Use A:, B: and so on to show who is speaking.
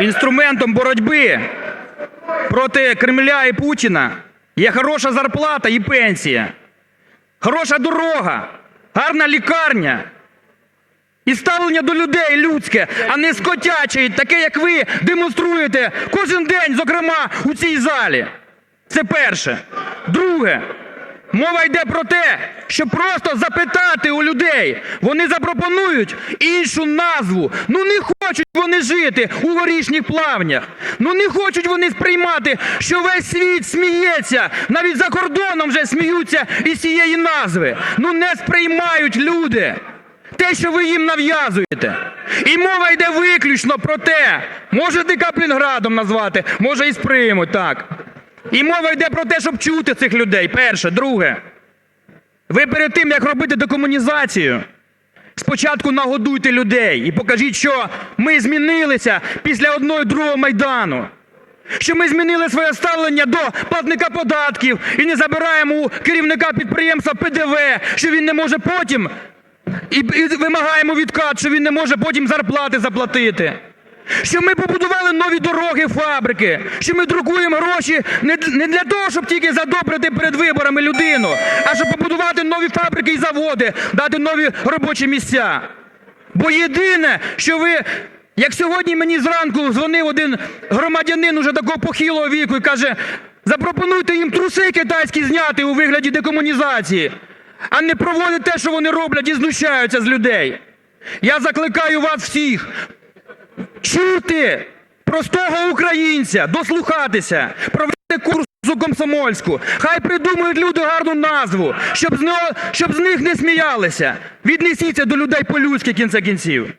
A: інструментом боротьби проти Кремля і Путіна є хороша зарплата і пенсія, хороша дорога, гарна лікарня. І ставлення до людей людське, а не скотяче, таке, як ви демонструєте кожен день, зокрема у цій залі. Це перше. Друге, мова йде про те, щоб просто запитати у людей. Вони запропонують іншу назву. Ну не хочуть вони жити у горішніх плавнях. Ну не хочуть вони сприймати, що весь світ сміється, навіть за кордоном вже сміються із цієї назви. Ну не сприймають люди те, що ви їм нав'язуєте. І мова йде виключно про те, можете Каплінградом назвати, може і сприймуть, так. І мова йде про те, щоб чути цих людей. Перше, друге. Ви перед тим, як робити декомунізацію, спочатку нагодуйте людей і покажіть, що ми змінилися після одного і другого майдану. Що ми змінили своє ставлення до платника податків і не забираємо у керівника підприємства ПДВ, що він не може потім і, і вимагаємо відкат, що він не може потім зарплати заплатити. Що ми побудували нові дороги, фабрики, що ми друкуємо гроші не, для того, щоб тільки задобрити перед виборами людину, а щоб побудувати нові фабрики і заводи, дати нові робочі місця. Бо єдине, що ви, як сьогодні мені зранку дзвонив один громадянин уже такого похилого віку і каже, запропонуйте їм труси китайські зняти у вигляді декомунізації, а не проводити те, що вони роблять і знущаються з людей. Я закликаю вас всіх чути простого українця, дослухатися, провести курс у комсомольську. Хай придумають люди гарну назву, щоб з, нього, щоб з них не сміялися. Віднесіться до людей по-людськи кінця кінців.